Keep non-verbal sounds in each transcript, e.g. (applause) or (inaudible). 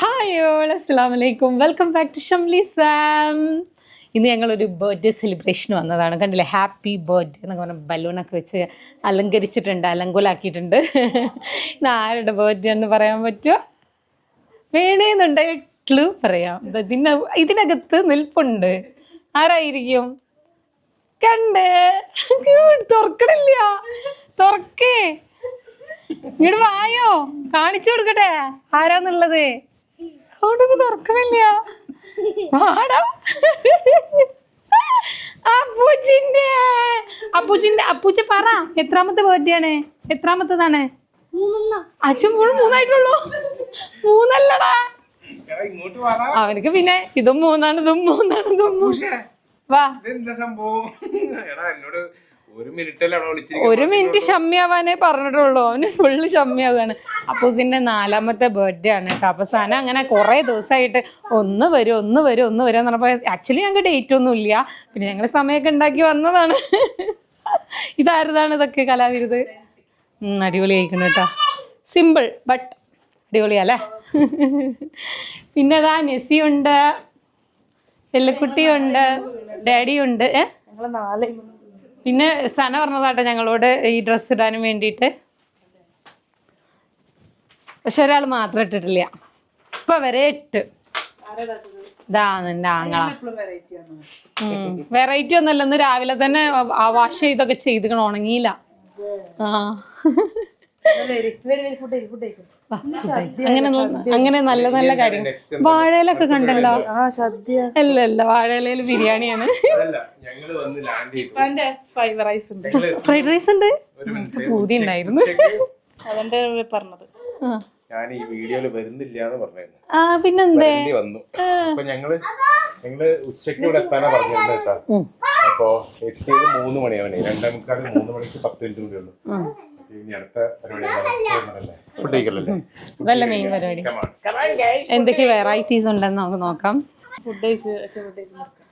Hi all അസ്സാം വലൈക്കും welcome back to Shamli Sam ഇന്ന് ഞങ്ങളൊരു ബർത്ത്ഡേ സെലിബ്രേഷൻ വന്നതാണ്. കണ്ടില്ലേ? ഹാപ്പി ബർത്ത്ഡേ എന്നൊക്കെ പറഞ്ഞ ബലൂണൊക്കെ വെച്ച് അലങ്കരിച്ചിട്ടുണ്ട് അലങ്കുലാക്കിയിട്ടുണ്ട്. ഇന്ന് ആരുടെ ബർത്ത്ഡേ എന്ന് പറയാൻ പറ്റുമോ വേണേന്നുണ്ടെങ്കിൽ ക്ലൂ പറയാം. ഇതിന ഇതിനകത്ത് നിൽപ്പുണ്ട്. ആരായിരിക്കും? കണ്ട്? തുറക്കണില്ല. തുറക്കേ. ഇങ്ങോട്ട് വായോ? കാണിച്ചു കൊടുക്കട്ടെ. ആരാന്നുള്ളത്? അതുകൊണ്ടൊക്കെ തുറക്കണില്ല. വാടാ. അപ്പൂച്ചിന്റെ അപ്പൂച്ചിന്റെ അപ്പൂച്ച പറ. എത്രാമത്തെ ബർത്ത്ഡേ ആണ്? എത്രാമത്തതാണ്? അച്ഛൻ മുഴുവൻ മൂന്നായിട്ടുള്ളൂ. മൂന്നല്ലടാ. അവനക്ക് പിന്നെ ഇതും മൂന്നാണ് ഇതും മൂന്നാണ് ഇതും വാ. ഇതെന്താ സംഭവം? എടാ എന്നോട് ഒരു മിനിറ്റ് ഷമ്മിയാവാനേ പറഞ്ഞിട്ടുള്ളൂ. അവന് ഫുള്ള് ഷമ്മിയാവാണ് അപ്പൂസിന്റെ നാലാമത്തെ ബർത്ത്ഡേ ആണ് കേട്ടോ. അപ്പൊ സാധനം അങ്ങനെ കുറെ ദിവസമായിട്ട് ഒന്ന് വരും ഒന്ന് വരും ഒന്ന് വരും എന്ന് പറഞ്ഞപ്പോൾ ആക്ച്വലി ഞങ്ങൾക്ക് ഡേറ്റ് ഒന്നും ഇല്ല. പിന്നെ ഞങ്ങൾ സമയമൊക്കെ ഉണ്ടാക്കി വന്നതാണ്. ഇതാരതാണ് ഇതൊക്കെ കലാവിരുത്? അടിപൊളി ആയിരിക്കുന്നു കേട്ടോ. സിമ്പിൾ ബട്ട് അടിപൊളിയല്ലേ പിന്നെ അതാ നെസി ഉണ്ട് ചെല്ലക്കുട്ടിയുണ്ട് ഡാഡിയുണ്ട് ഏ? പിന്നെ സന പറഞ്ഞതാട്ട ഞങ്ങളോട് ഈ ഡ്രസ്സ് ഇടാനും വേണ്ടിയിട്ട്. പക്ഷെ ഒരാൾ മാത്രം ഇട്ടിട്ടില്ല. ഇപ്പൊ വരെ ഇട്ട്. ആങ്ങള. വെറൈറ്റി ഒന്നല്ല ഇന്ന് രാവിലെ തന്നെ വാഷ് ചെയ്തൊക്കെ ചെയ്തിക്കണം. ഉണങ്ങിയില്ല. ആ. അങ്ങനെ അങ്ങനെ നല്ല നല്ല കാര്യങ്ങൾ വാഴയിലൊക്കെ കണ്ടല്ലോ? സദ്യ. അല്ല അല്ല വാഴയിലയിൽ ബിരിയാണിയാണ്. റൈസ് ഉണ്ട്. ഫ്രൈഡ് റൈസ് ഉണ്ട്? ഒരു മിനിറ്റ് പൂതി ഉണ്ടായിരുന്നു. അതെന്റെ പറഞ്ഞത്? ഞാൻ ഈ വീഡിയോയിൽ വരുന്നില്ല എന്ന് പറഞ്ഞു ആ പിന്നെന്തേ? വന്നു. അപ്പൊ ഞങ്ങൾ ഞങ്ങൾ ഉച്ചയ്ക്ക് ഇവിടെ എത്താനാ പറഞ്ഞിരുന്നത് കേട്ടാ. അപ്പൊ എത്തിയത് മൂന്ന് മണിയാവണേ. രണ്ടേ മുക്കാൽ മൂന്ന് മണിക്ക് പത്ത് മിനിറ്റ് കൂടി ഉള്ളു. എന്തൊക്കെ വെറൈറ്റീസ് ഉണ്ടെന്ന് നമുക്ക് നോക്കാം. ഫുഡ് കഴിച്ച് നോക്കാം ഫുഡ് കഴിച്ച്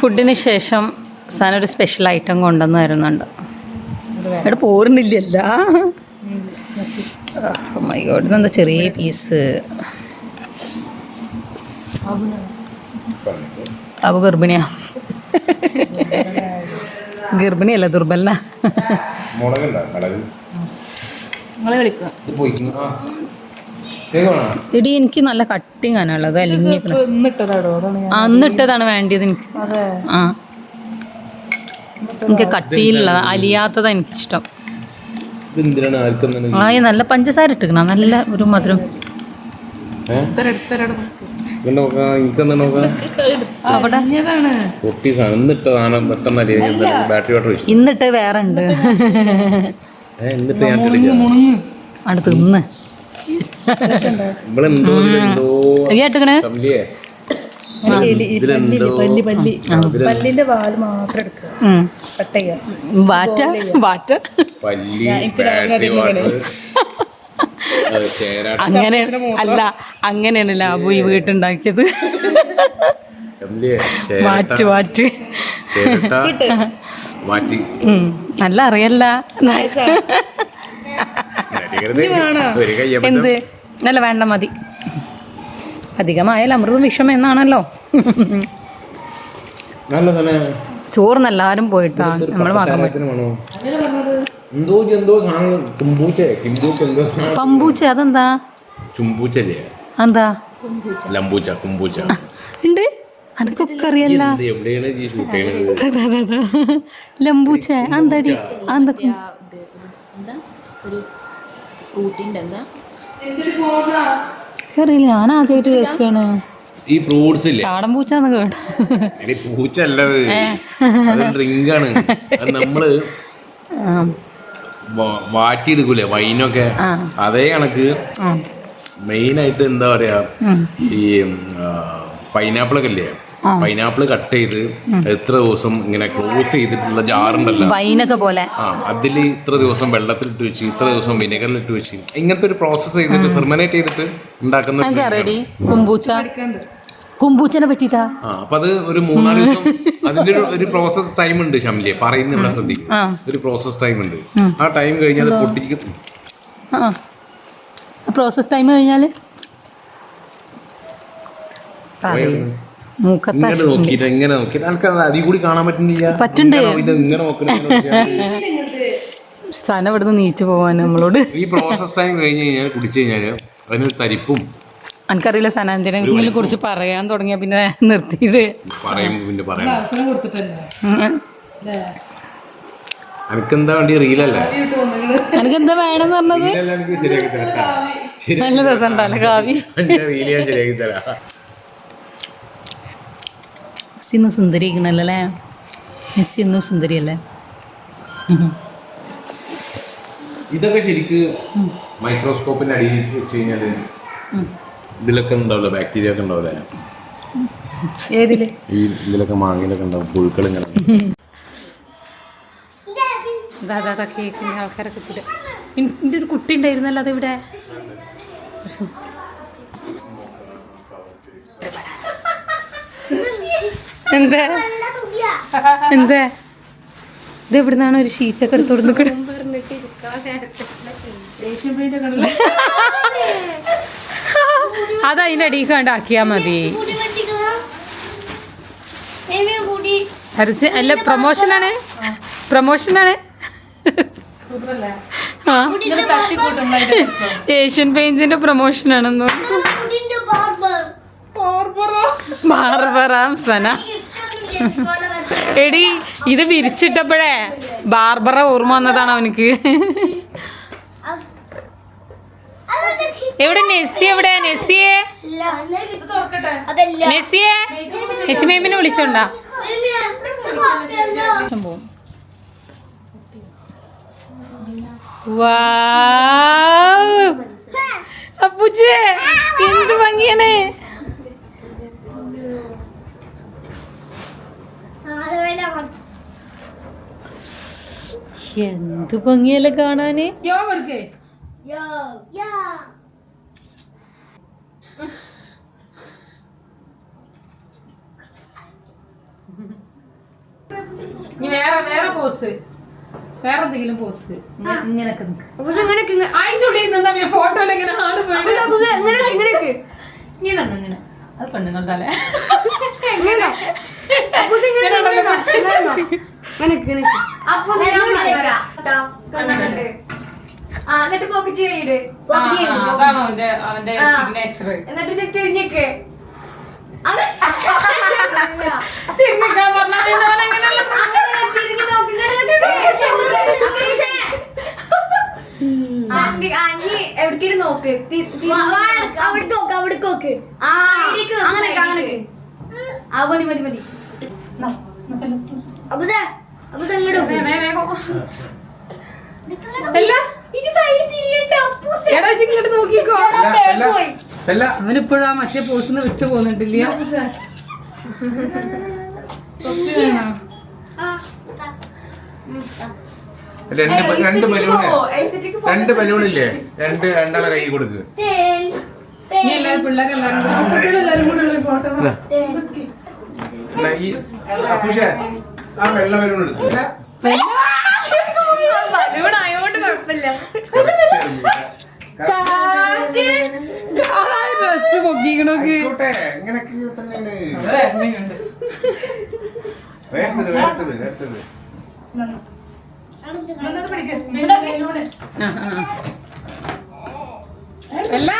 ഫുഡിന് ശേഷം സാധനം ഒരു സ്പെഷ്യൽ ഐറ്റം കൊണ്ടുവന്ന് തരുന്നുണ്ട്. ഇവിടെ പോരുന്നില്ലല്ല. ഇവിടുന്ന് എന്താ ചെറിയ പീസ് അപ്പൊ ഗർഭിണിയാ. ഗർഭിണിയല്ല ദുർബലന? എടി ഇടി എനിക്ക് നല്ല കട്ടിങ് ആണുള്ളത് അല്ലെങ്കിൽ അന്നിട്ടതാണ് വേണ്ടിയത് എനിക്ക്. അതെ. ആ. എനിക്ക് കട്ടിയിലുള്ളത് അലിയാത്തതാണ് എനിക്കിഷ്ടം. ആ നല്ല പഞ്ചസാര ഇട്ടിക്കണം നല്ല ഒരു മധുരം. ഇത്തരടുത്തരട് നോക്കാം എനിക്കെന്താ നോക്കാം അവിടെ. അതാണ് പൊട്ടി സാധനം എന്നിട്ട സാധനം പെട്ടെന്ന് ബാറ്ററി വാട്ടർ വെച്ചു ഇന്നിട്ട് വേറെ ഉണ്ട് എന്നിട്ട് ഞാൻ ഇട്ടില്ല. അവിടെ തിന്ന് ഇവിടെ എന്തോ കേട്ടിക്കണേ? പല്ലിന്റെ പാൽ മാത്രം എടുക്കുക വാറ്റ? വാറ്റ? പല്ലി ബാറ്ററി വാട്ടർ. ചേരാട്ട അങ്ങനെ അല്ല അങ്ങനെയാണ് ലാബു ഈ വീട്ടുണ്ടാക്കിയത് മാറ്റി മാറ്റി. നല്ല അറിയല്ല. എന്ത്? നല്ല വേണ്ട മതി. അധികമായാൽ അമൃതം വിഷമെന്നാണല്ലോ. ചോറ് എല്ലാവരും പോയിട്ടാ നമ്മൾ മാത്രം പമ്പൂച്ച അതെന്താ? ചുമ്പൂച്ചല്ലേ എന്താ ലംബൂച്ച കുമ്പൂച്ച ഉണ്ട്. അനക്കൊക്കെ അറിയല്ല ലംബൂച്ച അന്തടി അന്ത അറിയില്ല ഞാൻ ആദ്യമായിട്ട് കേൾക്കാണ്. ഈ ഫ്രൂട്ട്സ് ഇല്ലേ? കാടൻ പൂച്ച പൂച്ച അല്ലത് അത് ഡ്രിങ്ക് ആണ് നമ്മൾ വാറ്റിയെടുക്കൂലേ വൈനൊക്കെ? അതേ കണക്ക് മെയിൻ ആയിട്ട് എന്താ പറയാ ഈ പൈനാപ്പിൾ ഒക്കെ ഇല്ലേ പൈനാപ്പിൾ കട്ട് ചെയ്ത് എത്ര ദിവസം ഇങ്ങനെ ക്ലോസ് ചെയ്തിട്ടുള്ള ജാറുണ്ടല്ലോ. വൈനൊക്കെ പോലെ. ആ അതിൽ ഇത്ര ദിവസം വെള്ളത്തിലിട്ട് വെച്ച് ഇത്ര ദിവസം വിനെഗറിലിട്ട് വെച്ച് ഇങ്ങനത്തെ ഒരു പ്രോസസ്സ് ചെയ്തിട്ട് ഫെർമനേറ്റ് ചെയ്തിട്ട് ഉണ്ടാക്കുന്ന കുമ്പൂച്ചനെ പറ്റിട്ടാ അപ്പൊ അത് ഒരു മൂന്നാൽ ദിവസം അതിന്റെ ഒരു- പ്രോസസ് ടൈം ഉണ്ട് ഷംലിയെ പറയുന്ന ഇവിടെ ശ്രദ്ധിക്കും ഒരു പ്രോസസ് ടൈം ഉണ്ട്. ആ ടൈം കഴിഞ്ഞാൽ പൊട്ടിക്കും പ്രോസസ് ടൈം കഴിഞ്ഞാൽ അത് അതിൽ കൂടി കാണാൻ പറ്റുന്നില്ല. ഇങ്ങനെ നോക്കണം സ്ഥലം ഇവിടുന്ന് നീച്ചു പോവാൻ നമ്മളോട്. ഈ പ്രോസസ് ടൈം കഴിഞ്ഞ് കഴിഞ്ഞാൽ കുടിച്ചു കഴിഞ്ഞാൽ അതിനൊരു തരിപ്പും എനിക്കറിയില്ല സനാന്തിനെ കുറിച്ച് പറയാൻ തുടങ്ങിയ പിന്നെ നിർത്തിയിട്ട് പറയും പിന്നെ പറയണം അവസരം കൊടുത്തിട്ടല്ലേ? എനിക്കെന്താ വേണ്ടി റീലല്ലേ? എനിക്കെന്താ വേണമെന്ന് പറഞ്ഞത്? റീലല്ല ശരിയാക്കി തരാം. ശരി നല്ല രസം ഉണ്ടല്ലോ കാവി ശരിയാക്കി തരാം. മെസ്സി ഇന്ന് സുന്ദരിക്കണല്ലോ അല്ലേ മെസ്സി ഇന്നും സുന്ദരിയല്ലേ? ഇതൊക്കെ ശരിക്ക് മൈക്രോസ്കോപ്പിന്റെ അടിയിൽ വെച്ച് കഴിഞ്ഞാൽ ഇതിലൊക്കെ ഉണ്ടാവില്ല? ബാക്ടീരിയ ഒക്കെ ഉണ്ടാവില്ല? ഏതിൽ? ഈ ഇതിലൊക്കെ മാങ്ങയിലൊക്കെ ഉണ്ടാവും പുഴുക്കൾ ഇങ്ങനെ. ദാദാ കേക്കിന്റെ ആൾക്കാരൊക്കെ എത്തിയിട്ട് എന്റെ ഒരു കുട്ടി ഉണ്ടായിരുന്നല്ലോ അതിവിടെ എന്താ? എന്താ? ഇത് എവിടുന്നാണ് ഒരു ഷീറ്റൊക്കെ എടുത്തു കണ്ടല്ലേ (laughs) അത് അതിന്റെ അടിയിൽ കണ്ടാക്കിയാൽ മതി അരച്ച് അല്ല പ്രൊമോഷനാണ്? പ്രൊമോഷനാണ്? പ്രൊമോഷൻ ആ. ഇങ്ങനെ തട്ടിക്കൂട്ടും അതിന്റെ രസം. ഏഷ്യൻ പെയിൻസിന്റെ പ്രൊമോഷൻ ആണെന്ന് സന എടി ഇത് വിരിച്ചിട്ടപ്പോഴേ ബാർബറ ഓർമ്മ വന്നതാണ് അവനക്ക്. എവിടെ നെസ്സി എവിടെ നെസ്സിയെ നെസ്സിയെ നെസ്സി മേമിനെ വിളിച്ചോണ്ടാ. പോവും. അപ്പുച്ചേ എന്ത് ഭംഗിയാണ്? എന്ത് ഭംഗിയല്ലേ കാണാന്? യോ കൊടുക്കേ ഇനി വേറെ വേറെ പോസ് വേറെ എന്തെങ്കിലും പോസ് ഇങ്ങനൊക്കെ നിക്ക്. അതിന്റെ ഉള്ളിൽ നിന്നാ പിന്നെ ഫോട്ടോയിൽ ഇങ്ങനെ ആൾ വീട് ഇങ്ങനെ ഒന്ന് ഇങ്ങനെ. അത് പെണ്ണുങ്ങൾ തല എന്നിട്ട് പോക്കറ്റ് അവന്റെ അവന്റെ സിഗ്നേച്ചർ എന്നിട്ട് തിരിഞ്ഞേക്ക്. തിരിഞ്ഞേക്കാൻ പറഞ്ഞാൽ പിന്നെ അവൻ അങ്ങനെയല്ല തിരിഞ്ഞു നോക്കി (laughs) അഞ്ഞി എവിടേക്കും നോക്ക്. അവിടേക്ക് നോക്ക് അവിടേക്ക് നോക്ക്. അങ്ങനെ അങ്ങനെ ആ മതി മതി മതി. അബുസ ഇങ്ങോട്ട് അവനിപ്പോഴും മറ്റേ പോസ്റ്റ് വിട്ടു പോന്നിട്ടില്ല (laughs) രണ്ട് രണ്ട് ബലൂൺ രണ്ട് ബലൂണില്ലേ രണ്ട് രണ്ടാളെ കൈ കൊടുക്ക്. ആ വെള്ള ബലൂൺ കുഴപ്പമില്ല. ഡ്രസ് പൊക്കിക്കണോക്ക്. തന്നെയാണ്. അല്ല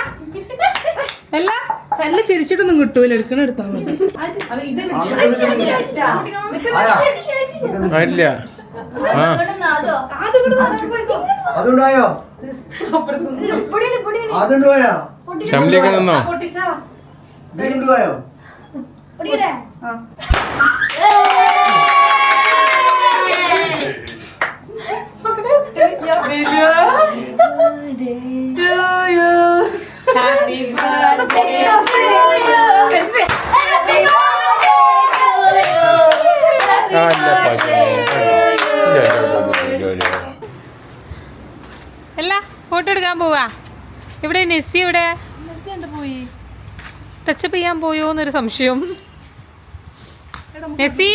അല്ല പല്ല ചിരിച്ചിട്ടൊന്നും കിട്ടൂല എടുക്കണ എടുത്താൽ മതി അത് birthday to you. Happy birthday to you. Happy birthday to you. അല്ല ഫോട്ടോ എടുക്കാൻ പോവാ ഇവിടെ നെസ്സി ഇവിടെ പോയി ടച്ചപ്പ് ചെയ്യാൻ പോയോ എന്നൊരു സംശയം നെസ്സി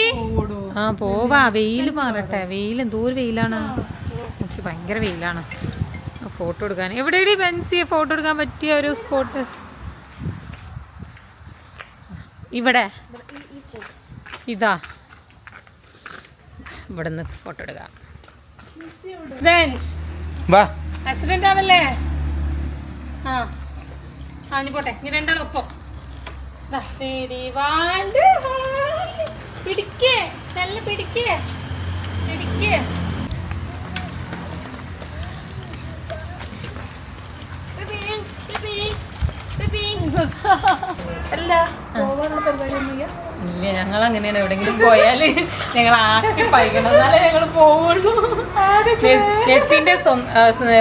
ആ പോവാ വെയിൽ മാറട്ടെ വെയിൽ എന്തോ ഒരു വെയിലാണ് ഭയങ്കര വെയിലാണ് ഫോട്ടോ എടുക്കാൻ. എവിടെയാണ് ബെൻസി ഫോട്ടോ എടുക്കാൻ പറ്റിയ ഒരു സ്പോട്ട് ഇവിടെ. ഇതാ. ഇവിടെ നിന്ന് ഫോട്ടോ എടുക്കാം ആക്സിഡന്റ് ആവല്ലേ ആ. ആ നീ പോട്ടെ. നീ രണ്ടാളും ഒപ്പം. പിടിക്കേ. നല്ല പിടിക്കേ. പിടിക്കേ. അല്ല ഇല്ല ഞങ്ങൾ അങ്ങനെയാണ് എവിടെങ്കിലും പോയാൽ ഞങ്ങൾ ആക്കി പൈക്കണം എന്നാലേ ഞങ്ങൾ പോവുള്ളൂ. നെസ്സിന്റെ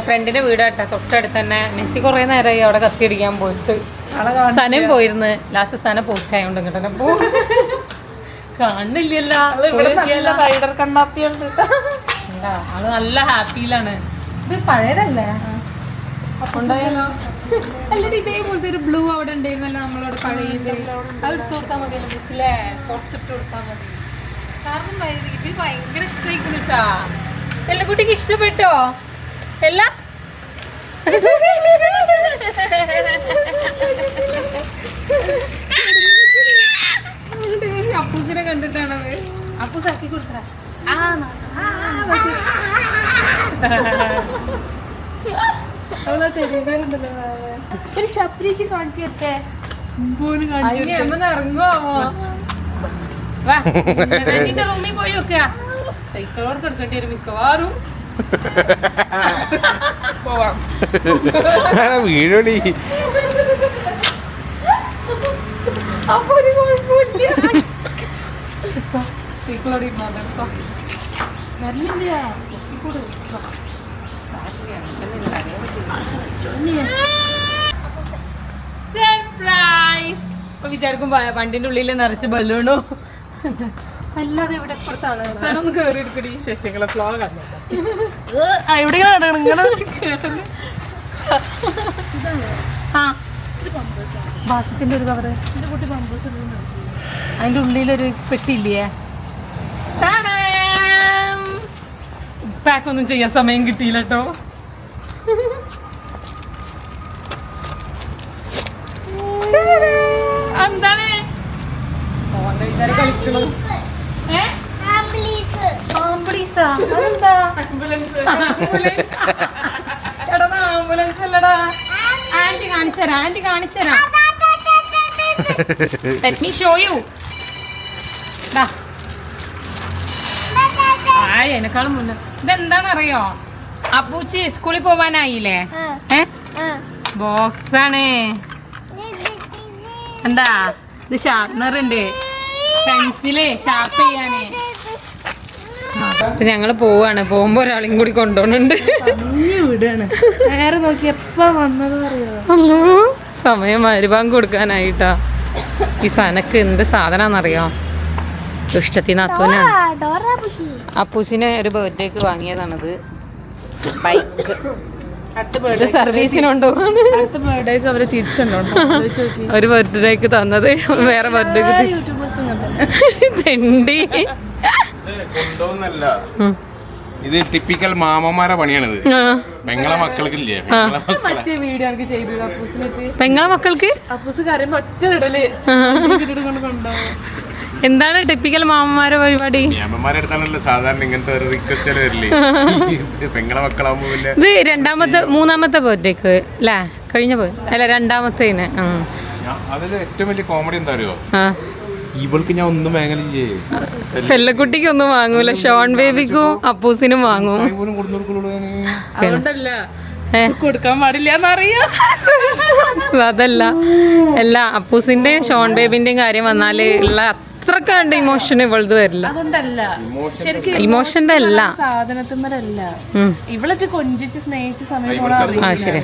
ഫ്രണ്ടിന്റെ വീടാട്ടാ. തൊട്ടടുത്ത് തന്നെ നെസ്സി കുറെ നേരമായി അവിടെ കത്തിയടിക്കാൻ പോയിട്ട്. സനം പോയിരുന്നു. ലാസ്റ്റ് സന പോസ്റ്റ് ആയതുകൊണ്ട് ഇങ്ങോട്ട് പോ. കാണില്ലല്ലോ ആൾ നല്ല ഹാപ്പിയിലാണ് ഇത് പഴയതല്ലേ? ഉണ്ടായാലോ അല്ലടി ഇതേപോലത്തെ ഒരു ബ്ലൂ അവിടെ ഉണ്ടായിരുന്നല്ലോ നമ്മളവിടെ പഴയത്. അത് മതി കാരണം ഇത് ഭയങ്കര ഇഷ്ടമായിക്കുന്നു കേട്ടാ എല്ലാ കുട്ടിക്ക് ഇഷ്ടപ്പെട്ടോ? എല്ലാ? അപ്പൂസിനെ കണ്ടിട്ടാണത്. അപ്പൂസ് ആക്കി കൊടുത്ത ആ ആ, മതി. അവളെ തെരുവുകാരുണ്ടല്ലോ ഒരു ഷപ്രീച്ച് കാണിച്ചു തരട്ടെ നിന്റെ റൂമിൽ പോയി വെക്കുക സൈക്കിളോട് എടുക്കേണ്ടി വരും മിക്കവാറും. വീഴോടി. അപ്പൊ ഒരു കുഴപ്പമില്ല. സൈക്കിളോട് ഇരുന്നോ കേട്ടോ സർപ്രൈസ് ഇപ്പൊ വിചാരിക്കും വണ്ടിന്റെ ഉള്ളിൽ നിറച്ച് ബലൂണോ അല്ലാതെ ഇവിടെ ഒന്ന് കയറി എടുക്കടി. ശേഷങ്ങളെ നടക്കണം ഇങ്ങനെ ആ. ബാസത്തിന്റെ ഒരു കവറ് അതിന്റെ ഉള്ളിലൊരു പെട്ടിയില്ലേ? പാക്ക് ഒന്നും ചെയ്യാൻ സമയം കിട്ടിയില്ല കേട്ടോ എന്താണ് വിചാരം കളിക്കണത്? ആംബുലൻസാ? അല്ലടാ. ആന്റി കാണിച്ചുതരാം ആന്റി കാണിച്ചുതരാം ലെറ്റ് മീ ഷോ യു ആയി എന്നെക്കാളും മുന്നേ. ഇതെന്താണെന്ന് അറിയോ അപ്പൂച്ചി സ്കൂളിൽ പോവാനായില്ലേ? ഏ? ബോക്സ് ആണ്. എന്താ? ഇത് ഷാർപ്നർ ഉണ്ട്. പെൻസിൽ ഷാർപ്പ് ചെയ്യാനേ. ഞങ്ങൾ പോവാണ്. പോകുമ്പോ ഒരാളെയും കൂടി കൊണ്ടുപോകുന്നുണ്ട്. അല്ലോ സമയം മരുഭാഗം കൊടുക്കാനായിട്ടാ. ഈ സനക്ക് എന്ത് സാധനാന്നറിയോ? ഇഷ്ടത്തിന് അത്തോനാണ് അപ്പൂസിനെ ഒരു ബർത്ത്ഡേക്ക് വാങ്ങിയതാണത്. ബൈക്ക്. സർവീസിനുണ്ടോ അടുത്ത ബർത്ത്ഡേക്ക് അവരെ തിരിച്ചുണ്ടോ (laughs) ഒരു ബർത്ത്ഡേക്ക് തന്നത് വേറെ ബർത്ത്ഡേക്ക് (laughs) തെണ്ടി. ഇത് ടിപ്പിക്കൽ മാമന്മാരെ പണിയാണിത്. പെങ്ങളെ ചെയ്തത്? അപ്പൂസിനെറ്റ് പെങ്ങളെ മക്കൾക്ക്? അപ്പൂസ് കരയുമ്പോ ഒറ്റ ഇടൽ. കൊണ്ടുപോകും. എന്താണ് ടിപ്പിക്കൽ മാമന്മാരെ പരിപാടി? മാമന്മാരെ അടുത്താണല്ലോ സാധാരണ ഇങ്ങനത്തെ ഒരു റിക്വസ്റ്റ് വരില്ലേ? ഇത് (laughs) പെങ്ങളെ മക്കളാകുമ്പോ ഇത് രണ്ടാമത്തെ മൂന്നാമത്തെ ബർത്ത്ഡേക്ക് അല്ലേ? കഴിഞ്ഞ പോയി അല്ല രണ്ടാമത്തേന്. ആ. ഞാൻ- ഏറ്റവും വലിയ കോമഡി എന്താ അറിയോ? ഇവൾക്ക് ഞാൻ ഒന്നും വാങ്ങലില്ലേ? പെല്ലക്കുട്ടിക്ക് ഒന്നും വാങ്ങൂല. ഷോൺ ബേബിക്കും അപ്പൂസിനും വാങ്ങും. കൊടുക്കാൻ പാടില്ല അതല്ല. അല്ല അപ്പൂസിന്റെ ഷോൺ ബേബിന്റെയും കാര്യം വന്നാൽ ഉള്ള അത്രയ്ക്ക് കണ്ട് ഇമോഷൻ ഇവളത് വരില്ല. അതുകൊണ്ടല്ല. ശരിക്കും ഇമോഷന്റെ അല്ല സാധനത്തിന്മേലല്ല. ഉം. ഇവളറ്റ് കൊഞ്ചിച്ച് സ്നേഹിച്ച സമയം ആ ശരി.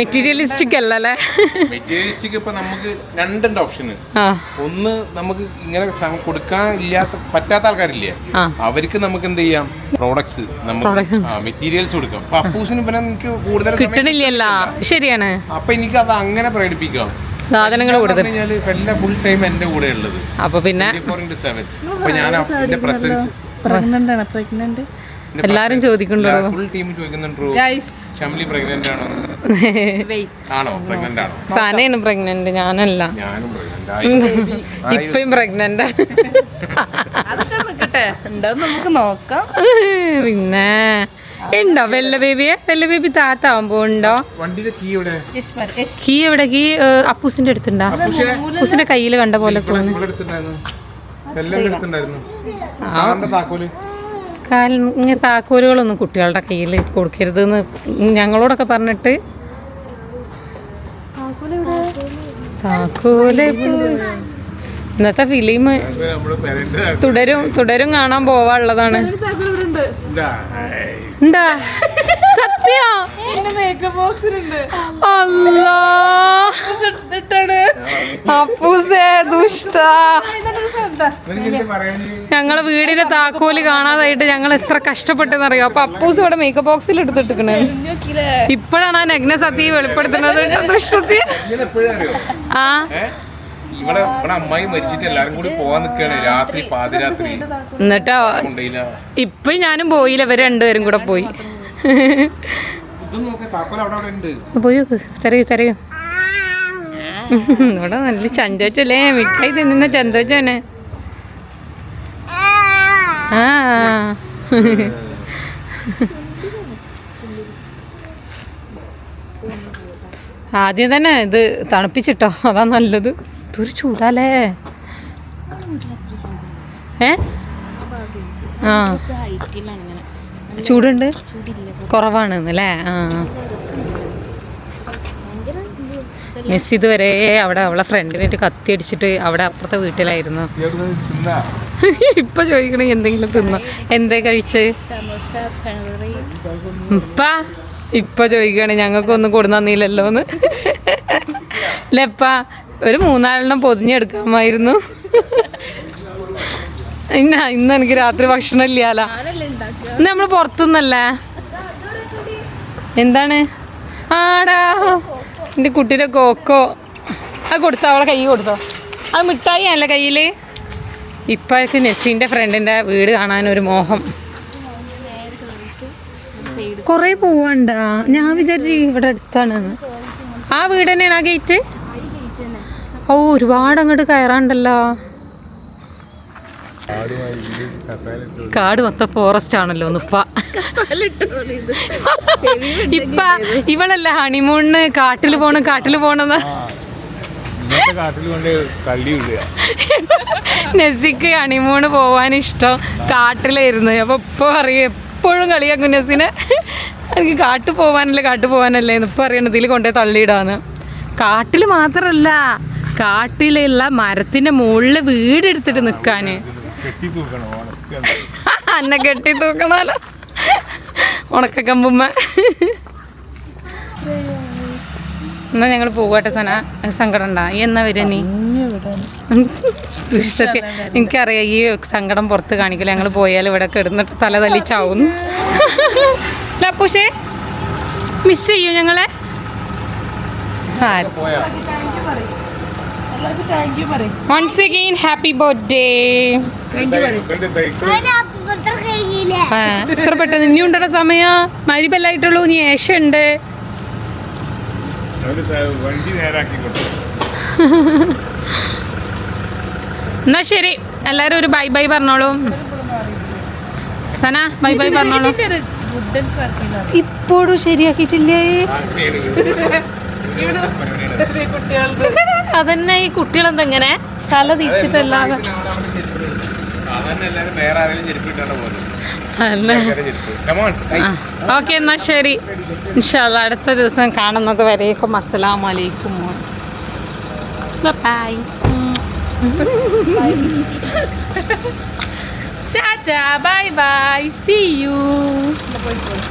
മെറ്റീരിയലിസ്റ്റിക് അല്ല അല്ലേ? മെറ്റീരിയലിസ്റ്റിക് ഇപ്പൊ നമുക്ക് രണ്ടുണ്ട് ഓപ്ഷൻ ഒന്ന് നമുക്ക് ഇങ്ങനെ കൊടുക്കാൻ ഇല്ലാത്ത പറ്റാത്ത ആൾക്കാരില്ലേ. അവർക്ക് നമുക്ക് എന്ത് ചെയ്യാം? പ്രോഡക്ട്സ് നമുക്ക് മെറ്റീരിയൽസ് കൊടുക്കാം. അപ്പൂസിന് പിന്നെ എനിക്ക് കൂടുതൽ കിട്ടണില്ലല്ല. ശരിയാണ്. അപ്പൊ എനിക്ക് അത് അങ്ങനെ പ്രകടിപ്പിക്കാം. സാധനങ്ങൾ ഫുൾ ടൈം എന്റെ കൂടെ ഉള്ളത്. അപ്പൊ പിന്നെ ഫോർ ഇന്റു ഞാൻ എന്റെ പ്രസൻസ് പ്രഗ്നന്റ് ആണ് പ്രഗ്നന്റ് എല്ലാരും ചോദിക്കുന്നുണ്ടോ? ഫുൾ ടീം ചോദിക്കുന്നുണ്ടോ ഷംലി പ്രഗ്നന്റ് ആണോ? ആണോ? പ്രഗ്നന്റ് ആണോ? സനയാണ് പ്രഗ്നന്റ് ഞാനല്ല. ഇപ്പയും പ്രഗ്നന്റ് നമുക്ക് നോക്കാം. പിന്നെ ഉണ്ടോ? വെല്ല ബേബിയെ വെല്ല ബേബി താത്ത ആവുമ്പോ ഉണ്ടോ? കീ കീ എവിടെ? കീ അപ്പൂസിന്റെ അടുത്തുണ്ടോ? അപ്പൂസിന്റെ കയ്യിൽ കണ്ട പോലെ തോന്നുന്നു. ഇങ്ങനെ താക്കോലുകളൊന്നും കുട്ടികളുടെ കയ്യിൽ കൊടുക്കരുത് എന്ന് ഞങ്ങളോടൊക്കെ പറഞ്ഞിട്ട്. താക്കോൽ ഇന്നത്തെ ഫിലിം തുടരും തുടരും കാണാൻ പോവാനുള്ളതാണ്. എന്താ? സത്യോ? അപ്പൂസേ ദുഷ്ട. ഞങ്ങളെ വീടിന്റെ താക്കോൽ കാണാതായിട്ട് ഞങ്ങൾ എത്ര കഷ്ടപ്പെട്ടെന്നറിയോ? അപ്പൊ അപ്പൂസ് ഇവിടെ മേക്കപ്പ് ബോക്സിൽ എടുത്തിട്ടിക്കണേ ഇപ്പോഴാണ് ആ നഗ്ന സത്യ വെളിപ്പെടുത്തുന്നത്. ദുഷ്ടത്തി. ആ? ഇവിടെ ഇവിടെ അമ്മായി മരിച്ചിട്ട് എല്ലാരും കൂടി പോവാൻ നിക്കാണ് രാത്രി പാതിരാത്രി. എന്നിട്ടോ ഇപ്പൊ ഞാനും പോയില്ല. ഇവർ രണ്ടുപേരും കൂടെ പോയി. ഇതും നോക്ക് താക്കോൽ അവിടെ അവിടെ ഉണ്ട്. പോയി ചെറിയ ചെറിയ. ഇവിടെ നല്ല ചന്തോച്ചല്ലേ മിഠായി തിന്നുന്ന ചന്തോച്ചാണ് ആ. ആദ്യം തന്നെ ഇത് തണുപ്പിച്ചിട്ടോ. അതാ നല്ലത്. ഇതൊരു ചൂടാലേ ഏ? ആ. ചൂടുണ്ട്? കുറവാണ് അല്ലേ ആ. മിസ് ഇതുവരെ അവിടെ അവളെ ഫ്രണ്ടിനായിട്ട് കത്തി അടിച്ചിട്ട് അവിടെ അപ്പുറത്തെ വീട്ടിലായിരുന്നു. ഇപ്പൊ ചോദിക്കണേ എന്തെങ്കിലും തിന്നോ. എന്തേ കഴിച്ച്? ഇപ്പ ഇപ്പൊ ചോദിക്കണേ ഞങ്ങൾക്കൊന്നും കൊടുന്നു തന്നില്ലല്ലോ എന്ന് ലെപ്പ ഒരു മൂന്നാലെണ്ണം പൊതിഞ്ഞെടുക്കാമായിരുന്നു. ഇന്ന ഇന്ന് എനിക്ക് രാത്രി ഭക്ഷണം ഇല്ലാല. ഇന്ന് നമ്മൾ പുറത്തുനിന്നല്ലേ എന്താണ്? ആടാ. എന്റെ കുട്ടിയുടെ കോക്കോ. അത് കൊടുത്തോ അവളെ കൈ കൊടുത്തോ. അത് മിഠായി അല്ലേ കയ്യിൽ ഇപ്പൊ നെസ്സിന്റെ ഫ്രണ്ടിന്റെ വീട് കാണാൻ ഒരു മോഹം. കുറേ പോവണ്ട. ഞാൻ വിചാരിച്ചു ഇവിടെ അടുത്താണ്. ആ വീട് തന്നെയാണ് ആ ഗേറ്റ് ഓ ഒരുപാട് അങ്ങോട്ട് കയറാണ്ടല്ലോ കാട് മൊത്തം ഫോറസ്റ്റ് ആണല്ലോ ഇപ്പ. ഇപ്പ ഇവളല്ല ഹണിമൂണിന് കാട്ടിൽ പോണ കാട്ടിൽ പോണെന്ന് നെസിക്ക് ഹണിമൂണ് പോവാൻ ഇഷ്ടം. കാട്ടിലായിരുന്നു. അപ്പൊ ഇപ്പൊ അറിയാം എപ്പോഴും കളിയാക്കും നെസ്സിനെ എനിക്ക് കാട്ടു പോവാനല്ലേ കാട്ടു പോവാനല്ലേ ഇപ്പൊ അറിയണത് ഇതിൽ കൊണ്ടുപോയി തള്ളിയിടാന്ന്. കാട്ടിൽ മാത്രല്ല. കാട്ടിലുള്ള മരത്തിന്റെ മുകളിൽ വീടെടുത്തിട്ട് നിക്കാന് കെട്ടി തൂക്കണം ഉണക്കി (laughs) അന്നെ കെട്ടി തൂക്കണാലോ ഉണക്കക്കമ്പുമ്മ. എന്നാ ഞങ്ങൾ പോകട്ടെ സന സങ്കടം ഉണ്ടാ എന്നാ വരാ നീ? എനിക്കറിയാം ഈ സങ്കടം പുറത്ത് കാണിക്കില്ല. ഞങ്ങൾ പോയാൽ ഇവിടെ കിടന്നിട്ട് തല തല്ലിച്ചാവുന്നു ലപ്പൂഷേ മിസ് ചെയ്യൂ ഞങ്ങളെ? ആ വൺസ് അഗെയിൻ ഹാപ്പി ബർത്ത്ഡേ ഇത്ര പെട്ടെന്ന്? ഇനി ഉണ്ടോ സമയ. മരിപ്പല്ലായിട്ടുള്ളൂ നീ ഏഷ ഉണ്ട്. വണ്ടി നേരാക്കി കൊടുത്തു. എന്നാ ശരി. എല്ലാരും ഒരു ബൈ ബൈ പറഞ്ഞോളൂ. സന ബൈ ബൈ പറഞ്ഞോളൂ. ഇപ്പോഴും ശരിയാക്കിയിട്ടില്ലേ? (laughs) കുട്ടികൾക്ക്. അതന്നെ ഈ കുട്ടികളെന്തെങ്ങനെ തല തിരിച്ചിട്ടല്ലാതെ? ഓക്കെ എന്നാ ശരി. ഇൻഷാല്ല അടുത്ത ദിവസം കാണുന്നത് വരേക്കും. അസ്സലാമലൈക്കും ബൈ ടാറ്റാ ബൈ ബൈ സി യു